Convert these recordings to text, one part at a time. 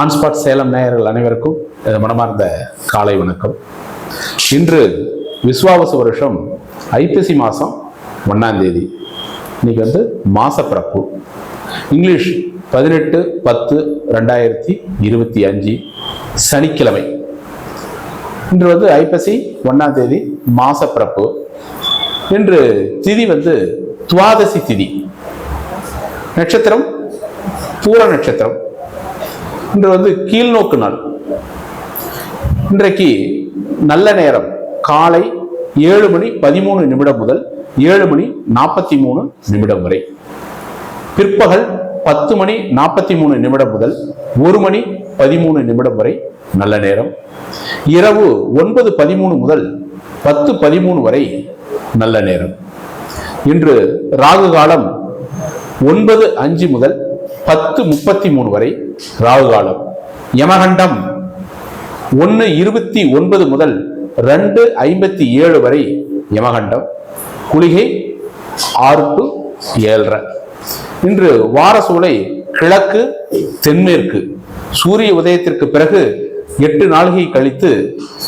ஆன்ஸ்பாட் சேலம் நேயர்கள் அனைவருக்கும் மனமார்ந்த காலை வணக்கம். இன்று விஸ்வாவச வருஷம் ஐப்பசி மாதம் ஒன்றாம் தேதி. இன்னைக்கு வந்து மாசப்பிறப்பு. இங்கிலீஷ் பதினெட்டு பத்து ரெண்டாயிரத்தி இருபத்தி அஞ்சு சனிக்கிழமை. இன்று வந்து ஐப்பசி ஒன்றாம் தேதி மாசப்பிறப்பு. இன்று திதி வந்து துவாதசி திதி. நட்சத்திரம் பூர நட்சத்திரம். இன்று வந்து கீழ்நோக்கு நாள். இன்றைக்கு நல்ல நேரம். காலை ஏழு மணி பதிமூணு நிமிடம் முதல் ஏழு மணி நாற்பத்தி மூணு நிமிடம் வரை. பிற்பகல் பத்து மணி நாற்பத்தி மூணு நிமிடம் முதல் ஒரு மணி பதிமூணு நிமிடம் வரை நல்ல நேரம். இரவு ஒன்பது பதிமூணு முதல் பத்து பதிமூணு வரை நல்ல நேரம். இன்று ராகு காலம் ஒன்பது அஞ்சு முதல் பத்து முப்பத்தி மூணு வரை ராகு காலம். யமகண்டம் ஒன்று இருபத்தி ஒன்பது முதல் ரெண்டு ஐம்பத்தி ஏழு வரை யமகண்டம். குளிகை ஆறு டு ஏழரை. இன்று வார சூளை கிழக்கு தென்மேற்கு. சூரிய உதயத்திற்கு பிறகு எட்டு நாளிகை கழித்து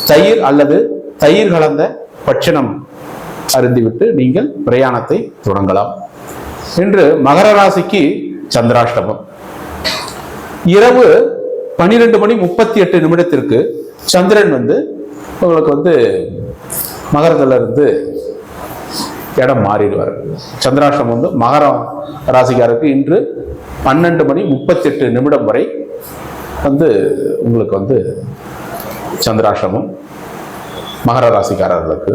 தயிர் அல்லது தயிர் கலந்த பட்சணம் அருந்திவிட்டு நீங்கள் பிரயாணத்தை தொடங்கலாம். இன்று மகர ராசிக்கு சந்திராஷ்டமம். இரவு பன்னிரெண்டு மணி முப்பத்தி எட்டு நிமிடத்திற்கு சந்திரன் வந்து உங்களுக்கு வந்து மகரத்துல இருந்து இடம் மாறிடுவார். சந்திராஷ்டமம் வந்து மகரம் ராசிக்காரருக்கு இன்று பன்னெண்டு மணி முப்பத்தெட்டு நிமிடம் வரை வந்து உங்களுக்கு வந்து சந்திராஷ்டமம் மகர ராசிக்காரர்களுக்கு.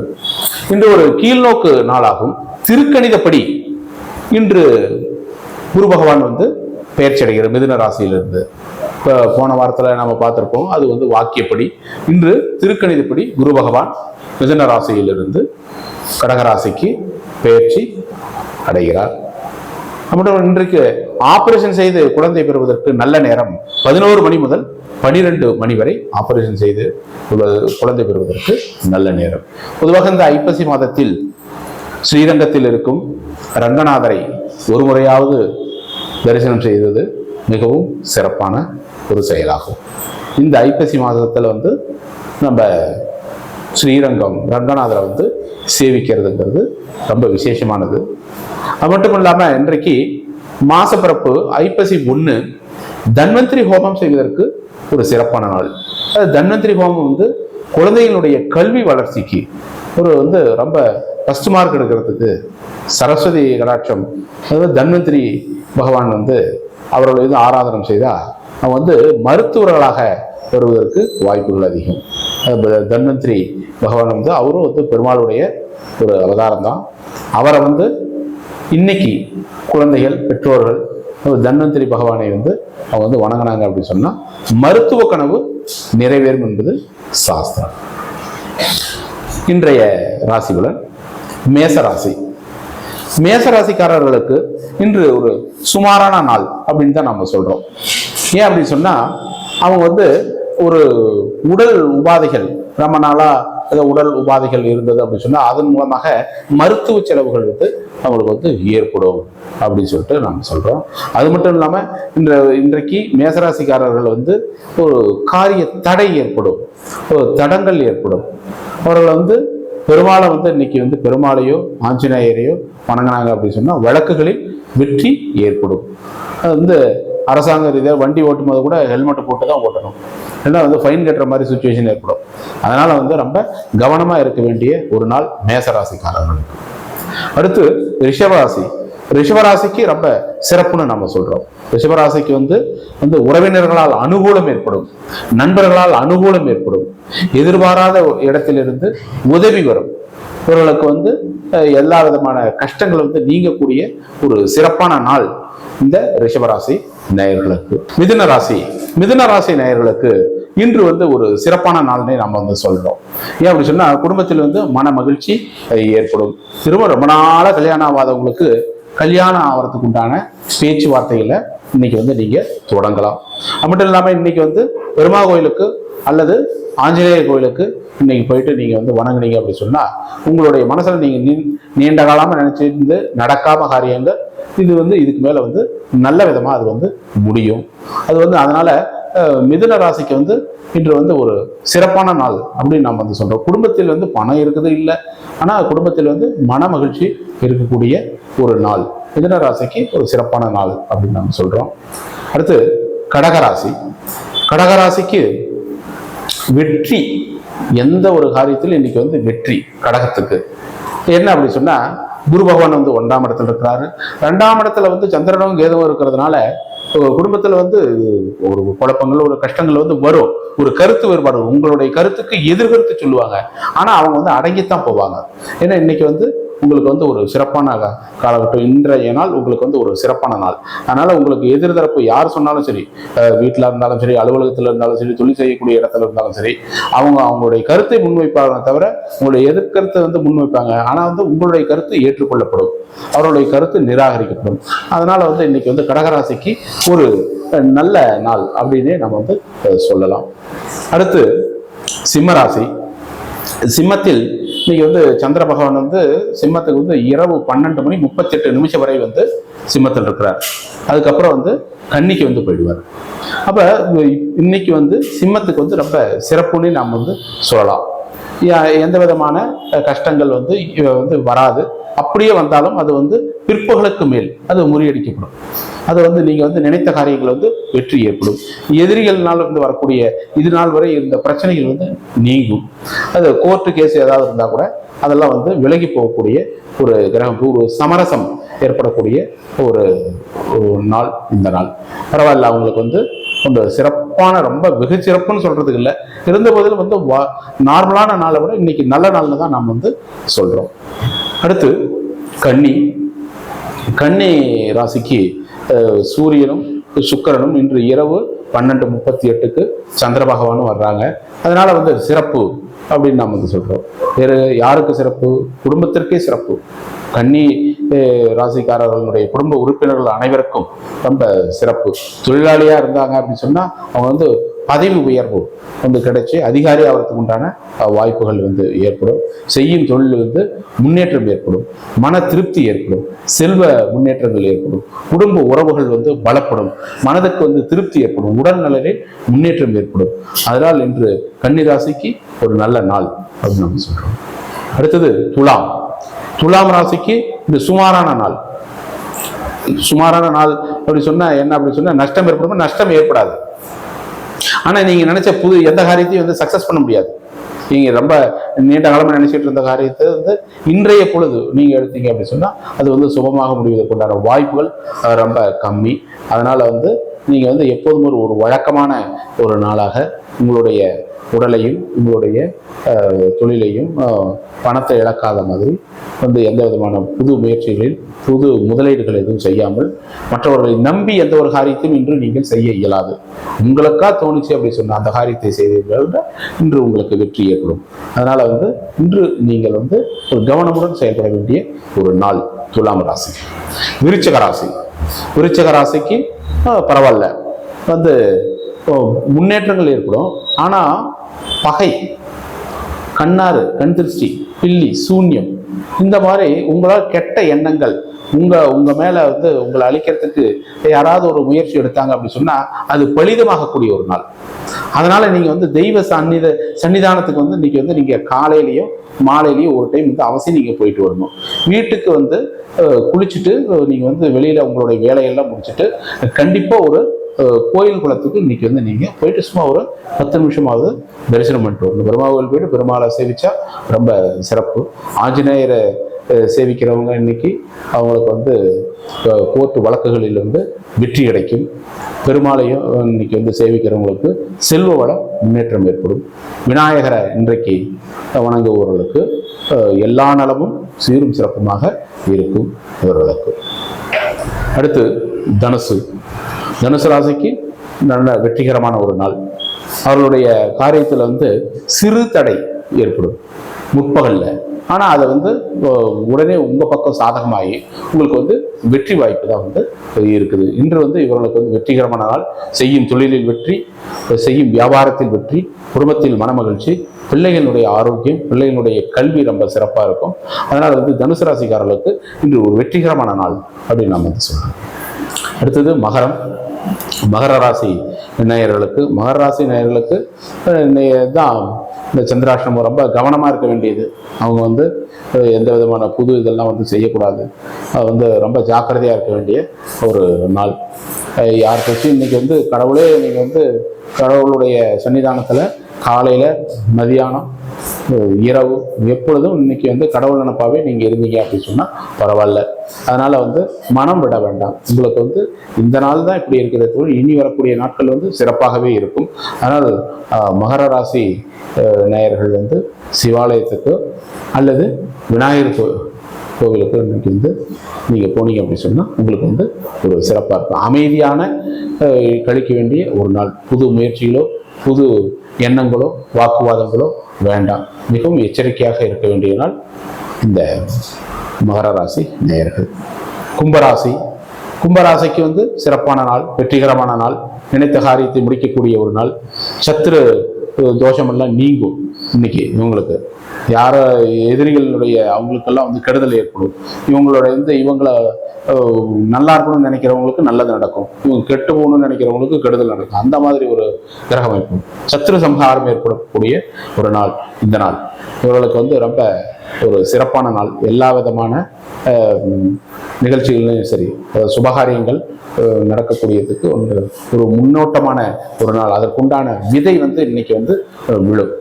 இன்று ஒரு கீழ்நோக்கு நாளாகும். திருக்கணிதப்படி இன்று குரு பகவான் வந்து பெயர்ச்சி அடைகிறார் மிதுன ராசியிலிருந்து. இப்போ போன வாரத்தில் நம்ம பார்த்துருப்போம் அது வந்து வாக்கியப்படி. இன்று திருக்கணிதப்படி குரு பகவான் மிதுன ராசியிலிருந்து கடகராசிக்கு பெயர்ச்சி அடைகிறார். நம்முடைய இன்றைக்கு ஆபரேஷன் செய்து குழந்தை பெறுவதற்கு நல்ல நேரம் பதினோரு மணி முதல் பனிரெண்டு மணி வரை ஆபரேஷன் செய்து குழந்தை பெறுவதற்கு நல்ல நேரம். பொதுவாக இந்த ஐப்பசி மாதத்தில் ஸ்ரீரங்கத்தில் இருக்கும் ரங்கநாதரை ஒரு முறையாவது தரிசனம் செய்தது மிகவும் சிறப்பான ஒரு செயலாகும். இந்த ஐப்பசி மாதத்தில் வந்து நம்ம ஸ்ரீரங்கம் ரங்கநாதரை வந்து சேவிக்கிறதுங்கிறது ரொம்ப விசேஷமானது. அது மட்டும் இல்லாமல் இன்றைக்கு மாசப்பிறப்பு ஐப்பசி ஒன்று தன்வந்திரி ஹோமம் செய்வதற்கு ஒரு சிறப்பான நாள். அது தன்வந்திரி ஹோமம் வந்து குழந்தைகளுடைய கல்வி வளர்ச்சிக்கு ஒரு வந்து ரொம்ப ஃபஸ்ட் மார்க் எடுக்கிறதுக்கு சரஸ்வதி கடாட்சம் அதாவது தன்வந்திரி பகவான் வந்து அவர்களை வந்து ஆராதனம் செய்தால் அவன் வந்து மருத்துவர்களாக வருவதற்கு வாய்ப்புகள் அதிகம். தன்வந்திரி பகவான் வந்து அவரும் வந்து பெருமாளுடைய ஒரு அவதாரம் தான் அவரை வந்து இன்னைக்கு குழந்தைகள் பெற்றோர்கள் தன்வந்திரி பகவானை வந்து அவங்க வந்து வணங்கினாங்க அப்படின்னு சொன்னால் மருத்துவ கனவு நிறைவேறும் என்பது சாஸ்திரம். இன்றைய ராசிபலன் மேசராசி. மேச ராசி மேச ராசிக்காரர்களுக்கு இன்று ஒரு சுமாரான நாள் அப்படின்னு தான் நம்ம சொல்றோம். ஏன் அப்படின்னு சொன்னா அவங்க வந்து ஒரு உடல் உபாதைகள் ரொம்ப நாளா ஏதோ உடல் உபாதைகள் இருந்தது அப்படின்னு சொன்னா அதன் மூலமாக மருத்துவ செலவுகள் வந்து அவங்களுக்கு வந்து ஏற்படும் அப்படின்னு சொல்லிட்டு நம்ம சொல்றோம். அது மட்டும் இல்லாம இன்ற இன்றைக்கு மேசராசிக்காரர்கள் வந்து ஒரு காரிய தடை ஏற்படும். ஒரு தடங்கள் ஏற்படும். அவர்கள் வந்து பெருமாளை வந்து இன்னைக்கு வந்து பெருமாளையோ ஆஞ்சநேயரையோ வணங்கினாங்க அப்படின்னு சொன்னால் வழக்குகளில் வெற்றி ஏற்படும். அது வந்து அரசாங்க ரீதியாக வண்டி ஓட்டும் போது கூட ஹெல்மெட் போட்டு தான் ஓட்டணும். இல்லைன்னா வந்து ஃபைன் கட்டுற மாதிரி சுச்சுவேஷன் ஏற்படும். அதனால் வந்து ரொம்ப கவனமாக இருக்க வேண்டிய ஒரு நாள் மேசராசிக்காரர்களுக்கு. அடுத்து ரிஷபராசி. ரிஷபராசிக்கு ரொம்ப சிறப்புன்னு நம்ம சொல்கிறோம் ரிஷபராசிக்கு வந்து வந்து உறவினர்களால் அனுகூலம் ஏற்படும். நண்பர்களால் அனுகூலம் ஏற்படும். எதிர்பாராத இடத்திலிருந்து உதவி வரும். இவர்களுக்கு வந்து எல்லா விதமான கஷ்டங்கள் வந்து நீங்கக்கூடிய ஒரு சிறப்பான நாள் இந்த ரிஷபராசி நேயர்களுக்கு. மிதுன ராசி. மிதுன ராசி நேயர்களுக்கு இன்று வந்து ஒரு சிறப்பான நாள்னே நம்ம வந்து சொல்றோம். ஏன் அப்படி சொன்னா குடும்பத்தில் வந்து மன மகிழ்ச்சி ஏற்படும். திரும்ப ரொம்ப நாளாக கல்யாணம் ஆகாதவங்களுக்கு கல்யாணம் ஆகிறதுக்கு உண்டான பேச்சுவார்த்தைகளை இன்னைக்கு வந்து நீங்க தொடங்கலாம். அது மட்டும் இல்லாமல் இன்னைக்கு வந்து பெருமா கோயிலுக்கு அல்லது ஆஞ்சநேயர் கோயிலுக்கு இன்னைக்கு போயிட்டு நீங்க வந்து வணங்குனீங்க அப்படின்னு சொன்னா உங்களுடைய மனசுல நீங்க நீ- நீண்ட காலமா நினைச்சிருந்து நடக்காம காரியங்கள் இது வந்து இதுக்கு மேல வந்து நல்ல விதமா அது வந்து முடியும். அது வந்து அதனால மிதுன ராசிக்கு வந்து இன்று வந்து ஒரு சிறப்பான நாள் அப்படின்னு நாம் வந்து சொல்றோம். குடும்பத்தில் வந்து பணம் இருக்குது இல்லை ஆனால் குடும்பத்தில் வந்து மன மகிழ்ச்சி இருக்கக்கூடிய ஒரு நாள். மிதன ராசிக்கு ஒரு சிறப்பான நாள் அப்படின்னு நம்ம சொல்றோம். அடுத்து கடகராசி கடகராசிக்கு வெற்றி எந்த ஒரு காரியத்திலும் இன்னைக்கு வந்து வெற்றி கடகத்துக்கு. என்ன அப்படி சொன்னா குரு பகவான் வந்து ஒன்றாம் இடத்துல இருக்கிறாரு. ரெண்டாம் இடத்துல வந்து சந்திரனும் கேதுவும் இருக்கிறதுனால ஒரு குடும்பத்துல வந்து ஒரு குழப்பங்கள் ஒரு கஷ்டங்கள் வந்து வரும். ஒரு கருத்து வேறுபாடு உங்களுடைய கருத்துக்கு எதிர்கருத்து சொல்லுவாங்க. ஆனா அவங்க வந்து அடங்கித்தான் போவாங்க. ஏன்னா இன்னைக்கு வந்து உங்களுக்கு வந்து ஒரு சிறப்பான காலகட்டம் இன்றைய நாள் உங்களுக்கு வந்து ஒரு சிறப்பான நாள். அதனால உங்களுக்கு எதிர்தரப்பு யார் சொன்னாலும் சரி வீட்டில் இருந்தாலும் சரி அலுவலகத்தில் இருந்தாலும் சரி தொழில் செய்யக்கூடிய இடத்துல இருந்தாலும் சரி அவங்க அவங்களுடைய கருத்தை முன்வைப்பாங்க தவிர உங்களுடைய எதிர்கருத்தை வந்து முன்வைப்பாங்க. ஆனால் வந்து உங்களுடைய கருத்து ஏற்றுக்கொள்ளப்படும். அவருடைய கருத்து நிராகரிக்கப்படும். அதனால வந்து இன்னைக்கு வந்து கடகராசிக்கு ஒரு நல்ல நாள் அப்படின்னே நம்ம வந்து சொல்லலாம். அடுத்து சிம்மராசி. சிம்மத்தில் இன்னைக்கு வந்து சந்திர பகவான் வந்து சிம்மத்துக்கு வந்து இரவு பன்னெண்டு மணி முப்பத்தெட்டு நிமிஷம் வரை வந்து சிம்மத்தில் இருக்கிறார். அதுக்கப்புறம் வந்து கன்னிக்கு வந்து போயிடுவார். அப்ப இன்னைக்கு வந்து சிம்மத்துக்கு வந்து ரொம்ப சிறப்புன்னு நாம் வந்து சொல்லலாம். எந்த விதமான கஷ்டங்கள் வந்து வந்து வராது. அப்படியே வந்தாலும் அது வந்து பிற்பகலுக்கு மேல் அது முறியடிக்கப்படும். அது வந்து நீங்கள் வந்து நினைத்த காரியங்கள் வந்து வெற்றி ஏற்படும். எதிரிகள்னால வந்து வரக்கூடிய இது நாள் வரை இருந்த பிரச்சனைகள் வந்து நீங்கும். அது கோர்ட்டு கேஸ் ஏதாவது இருந்தால் கூட அதெல்லாம் வந்து விலகி போகக்கூடிய ஒரு கிரகம் ஒரு சமரசம் ஏற்படக்கூடிய ஒரு நாள் இந்த நாள். பரவாயில்ல அவங்களுக்கு வந்து ரொம்ப சிறப்பான ரொம்ப வெகு சிறப்புன்னு சொல்றதுக்கு இல்லை. இருந்த போதிலும் வந்து வா- நார்மலான நாளை விட இன்னைக்கு நல்ல நாள்னு தான் நாம் வந்து சொல்றோம். அடுத்து கன்னி. கன்னி ராசிக்கு சூரியனும் சுக்கிரனும் இன்று இரவு பன்னெண்டு முப்பத்தி எட்டுக்கு சந்திர பகவானும் வர்றாங்க. அதனால வந்து சிறப்பு அப்படின்னு நாம் வந்து சொல்கிறோம் வேறு யாருக்கு சிறப்பு? குடும்பத்திற்கே சிறப்பு. கன்னி ராசிக்காரர்களுடைய குடும்ப உறுப்பினர்கள் அனைவருக்கும் ரொம்ப சிறப்பு. தொழிலாளியாக இருந்தாங்க அப்படின்னு சொன்னால் அவங்க வந்து பதவி உயர்வு வந்து கிடைச்சி அதிகாரி ஆகிறதுக்கு உண்டான வாய்ப்புகள் வந்து ஏற்படும். செய்யும் தொழில் வந்து முன்னேற்றம் ஏற்படும். மன திருப்தி ஏற்படும். செல்வ முன்னேற்றங்கள் ஏற்படும். குடும்ப உறவுகள் வந்து பலப்படும். மனதுக்கு வந்து திருப்தி ஏற்படும். உடல்நலனில் முன்னேற்றம் ஏற்படும். அதனால் இன்று கன்னிராசிக்கு ஒரு நல்ல நாள் அப்படின்னு நம்ம சொல்றோம். அடுத்தது துலாம். துலாம் ராசிக்கு இந்த சுமாரான நாள். சுமாரான நாள் அப்படி சொன்னா என்ன அப்படி சொன்னா நஷ்டம் ஏற்படும்? நஷ்டம் ஏற்படாது. ஆனால் நீங்கள் நினச்ச புது எந்த காரியத்தையும் வந்து சக்ஸஸ் பண்ண முடியாது. நீங்கள் ரொம்ப நீண்ட காலமாக நினைச்சிட்டு இருந்த காரியத்தை வந்து இன்றைய பொழுது நீங்கள் எடுத்தீங்க அப்படின்னு சொன்னால் அது வந்து சுபமாக முடிவதற்குண்டான வாய்ப்புகள் ரொம்ப கம்மி. அதனால் வந்து நீங்கள் வந்து எப்போதும் ஒரு ஒரு வழக்கமான ஒரு நாளாக உங்களுடைய உடலையும் உங்களுடைய தொழிலையும் பணத்தை இழக்காத மாதிரி வந்து எந்த விதமான புது முயற்சிகளில் புது முதலீடுகள் எதுவும் செய்யாமல் மற்றவர்களை நம்பி எந்த ஒரு காரியத்தையும் இன்று நீங்கள் செய்ய இயலாது. உங்களுக்கா தோணுச்சு அப்படி சொன்ன அந்த காரியத்தை செய்தீர்கள் இன்று உங்களுக்கு வெற்றி ஏற்படும். அதனால வந்து இன்று நீங்கள் வந்து ஒரு கவனமுடன் செயல்பட வேண்டிய ஒரு நாள் துலாம் ராசி. விருச்சக ராசி. விருச்சக ராசிக்கு பரவாயில்ல. வந்து முன்னேற்றங்கள் ஏற்படும். ஆனால் பகை. கண்ணாறு கண் திருஷ்டி. பில்லி சூன்யம். இந்த மாதிரி உங்களால் கெட்ட எண்ணங்கள் உங்க உங்க மேல வந்து உங்களை அழிக்கிறதுக்கு யாராவது ஒரு முயற்சி எடுத்தாங்க அப்படின்னு சொன்னா அது பலிதமாகக்கூடிய ஒரு நாள். அதனால நீங்க வந்து தெய்வ சந்நித சன்னிதானத்துக்கு வந்து இன்னைக்கு வந்து நீங்க காலையிலயும் மாலையிலயும் ஒரு டைம் வந்து அவசியம் நீங்க போயிட்டு வரணும். வீட்டுக்கு வந்து குளிச்சுட்டு நீங்க வந்து வெளியில உங்களுடைய வேலையெல்லாம் முடிச்சுட்டு கண்டிப்பா ஒரு கோயில் குளத்துக்கு இன்னைக்கு வந்து நீங்க போயிட்டு சும்மா ஒரு பத்து நிமிஷமாவது தரிசனம் பண்ணிட்டு வரணும். பெருமா கோயில் போயிட்டு பெருமாளை சேவிச்சா ரொம்ப சிறப்பு. ஆஞ்சநேயரை சேவிக்கிறவங்க இன்னைக்கு அவங்களுக்கு வந்து கோர்ட்டு வழக்குகளில் வந்து வெற்றி கிடைக்கும். பெருமாளையும் இன்னைக்கு வந்து சேவிக்கிறவங்களுக்கு செல்வ வளம் முன்னேற்றம் ஏற்படும். விநாயகரை இன்றைக்கு வணங்குபவர்களுக்கு எல்லா நலமும் சீரும் சிறப்புமாக இருக்கும். இவர்களுக்கு. அடுத்து தனுசு. தனுசு ராசிக்கு நல்ல வெற்றிகரமான ஒரு நாள். அவர்களுடைய காரியத்தில் வந்து சிறு தடை ஏற்படும். முற்பகல்ல. ஆனால் அதை வந்து உடனே உங்கள் பக்கம் சாதகமாகி உங்களுக்கு வந்து வெற்றி வாய்ப்பு தான் வந்து இருக்குது. இன்று வந்து இவர்களுக்கு வந்து வெற்றிகரமான நாள். செய்யும் தொழிலில் வெற்றி செய்யும் வியாபாரத்தில் வெற்றி குடும்பத்தில் மனமகிழ்ச்சி பிள்ளைகளுடைய ஆரோக்கியம் பிள்ளைகளுடைய கல்வி ரொம்ப சிறப்பாக இருக்கும். அதனால் வந்து தனுசு ராசிக்காரர்களுக்கு இன்று ஒரு வெற்றிகரமான நாள் அப்படின்னு நாம் வந்து சொல்றோம் அடுத்தது மகரம். மகர ராசி நேயர்களுக்கு மகர ராசி நேயர்களுக்கு தான் இந்த சந்திராஷ்டிரமம் ரொம்ப கவனமாக இருக்க வேண்டியது. அவங்க வந்து எந்த விதமான புது இதெல்லாம் வந்து செய்யக்கூடாது. அது வந்து ரொம்ப ஜாக்கிரதையாக இருக்க வேண்டிய ஒரு நாள். யார் யாருக்காச்சும் இன்னைக்கு வந்து கடவுளே நீங்கள் வந்து கடவுளுடைய சன்னிதானத்தில் காலையில் மதியானம் இரவு எப்பொழுதும் இன்னைக்கு வந்து கடவுள் நினப்பாவே நீங்கள் இருந்தீங்க அப்படின்னு சொன்னால் பரவாயில்ல. அதனால் வந்து மனம் விட வேண்டாம். உங்களுக்கு வந்து இந்த நாள் தான் இப்படி இருக்கிறது இனி வரக்கூடிய நாட்கள் வந்து சிறப்பாகவே இருக்கும். அதனால் மகர ராசி நேயர்கள் வந்து சிவாலயத்துக்கு அல்லது விநாயகர் கோ- கோவிலுக்கு இன்னைக்கு வந்து நீங்கள் போனீங்க அப்படின்னு சொன்னால் உங்களுக்கு வந்து ஒரு சிறப்பாக இருக்கும். அமைதியான கழிக்க வேண்டிய ஒரு நாள். புது முயற்சிகளோ புது எண்ணங்களோ வாக்குவாதங்களோ வேண்டாம். மிகவும் எச்சரிக்கையாக இருக்க வேண்டிய நாள் இந்த மகர ராசி நேயர்கள். கும்பராசி. கும்பராசிக்கு வந்து சிறப்பான நாள் வெற்றிகரமான நாள் நினைத்த காரியத்தை முடிக்கக்கூடிய ஒரு நாள். சத்துரு தோஷமெல்லாம் நீங்கும். இன்னைக்கு இவங்களுக்கு. யார எதிரிகளுடைய அவங்களுக்கெல்லாம் வந்து கெடுதல் ஏற்படும். இவங்களோட வந்து இவங்களை நல்லா இருக்கணும்னு நினைக்கிறவங்களுக்கு நல்லது நடக்கும். இவங்க கெட்டு போகணும்னு நினைக்கிறவங்களுக்கு கெடுதல் நடக்கும். அந்த மாதிரி ஒரு கிரகமைப்பு. சத்ரு சம்ஹாரம் ஏற்படக்கூடிய ஒரு நாள் இந்த நாள். இவர்களுக்கு வந்து ரொம்ப ஒரு சிறப்பான நாள். எல்லா விதமான அஹ், நிகழ்ச்சிகள்லையும் சரி சுபகாரியங்கள் நடக்கக்கூடியதுக்கு ஒன்று ஒரு முன்னோட்டமான ஒரு நாள். அதற்குண்டான விதை வந்து இன்னைக்கு வந்து விழும்.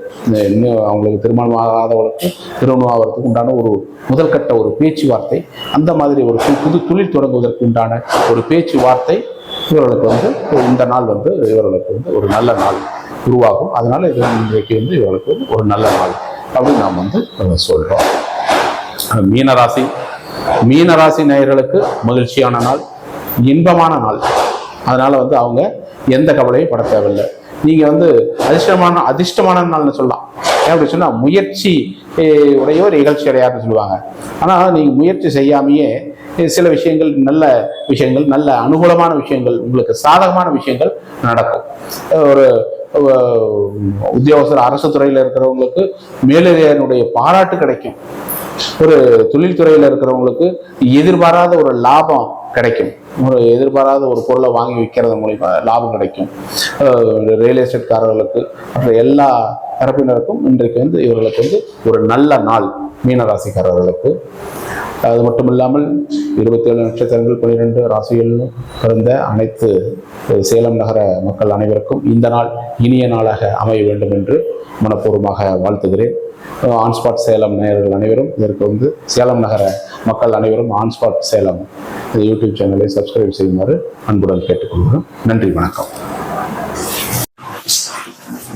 இன்னும் அவங்களுக்கு திருமணம் ஆகாதவர்களுக்கு திருமணம் ஆகிறதுக்கு உண்டான ஒரு முதல்கட்ட ஒரு பேச்சுவார்த்தை அந்த மாதிரி ஒரு புது தொழில் தொடங்குவதற்கு உண்டான ஒரு பேச்சுவார்த்தை இவர்களுக்கு வந்து இந்த நாள் வந்து இவர்களுக்கு வந்து ஒரு நல்ல நாள் உருவாகும். அதனால இது இன்றைக்கு வந்து இவர்களுக்கு வந்து ஒரு நல்ல நாள். அப்படின்னு நாம் வந்து சொல்கிறோம் சொல்றோம். மீனராசி மீனராசி நேயர்களுக்கு மகிழ்ச்சியான நாள் இன்பமான நாள். அதனால வந்து அவங்க எந்த கவலையும் பட தேவையில்லை. நீங்க வந்து அதிர்ஷ்டமான அதிர்ஷ்டமான நாள்னு சொல்லலாம். ஏன் அப்படி சொன்னா முயற்சி eh, உடையவர் இகழ்ச்சி அடையார்னு சொல்லுவாங்க. ஆனால் நீங்கள் முயற்சி செய்யாமையே சில விஷயங்கள் நல்ல விஷயங்கள் நல்ல அனுகூலமான விஷயங்கள் உங்களுக்கு சாதகமான விஷயங்கள் நடக்கும். ஒரு உத்தியோகஸ்தர் அரசு துறையில் இருக்கிறவங்களுக்கு மேலதிகாரியினுடைய பாராட்டு கிடைக்கும். ஒரு தொழில்துறையில் இருக்கிறவங்களுக்கு எதிர்பாராத ஒரு லாபம் கிடைக்கும். ஒரு எதிர்பாராத ஒரு பொருளை வாங்கி விற்கிறது மூலிமா லாபம் கிடைக்கும். ரியல் எஸ்டேட்காரர்களுக்கு மற்ற எல்லா தரப்பினருக்கும் இன்றைக்கு வந்து இவர்களுக்கு வந்து ஒரு நல்ல நாள் மீனராசிக்காரர்களுக்கு. அது மட்டும் இல்லாமல் இருபத்தேழு நட்சத்திரங்கள் பன்னிரெண்டு ராசிகளிலும் பிறந்த அனைத்து சேலம் நகர மக்கள் அனைவருக்கும் இந்த நாள் இனிய நாளாக அமைய வேண்டும் என்று மனப்பூர்வமாக வாழ்த்துகிறேன். ஆன்ஸ்பாட் சேலம் நேயர்கள் அனைவரும் இதற்கு வந்து சேலம் நகர மக்கள் அனைவரும் ஆன்ஸ்பாட் சேலம் இந்த யூடியூப் சேனலை சப்ஸ்கிரைப் செய்யுமாறு அன்புடன் கேட்டுக்கொள்கிறோம். நன்றி வணக்கம்.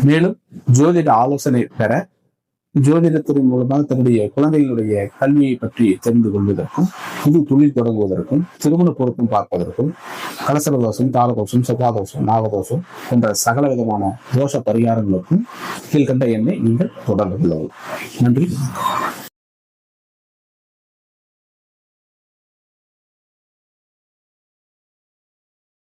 மேலும் ஜோதிட ஆலோசனை பெற ஜோதிடத்தின் மூலமாக தன்னுடைய குழந்தைகளுடைய கல்வியை பற்றி தெரிந்து கொள்வதற்கும் புது தொழில் தொடங்குவதற்கும் திருமண பொருத்தம் பார்ப்பதற்கும் கலசர தோஷம் தாளதோஷம் செவ்வாதோஷம் நாகதோஷம் போன்ற சகல விதமான தோஷ பரிகாரங்களுக்கும் கீழ்கண்ட எண்ணை நீங்கள் தொடர்பு கொள்ளவும். நன்றி.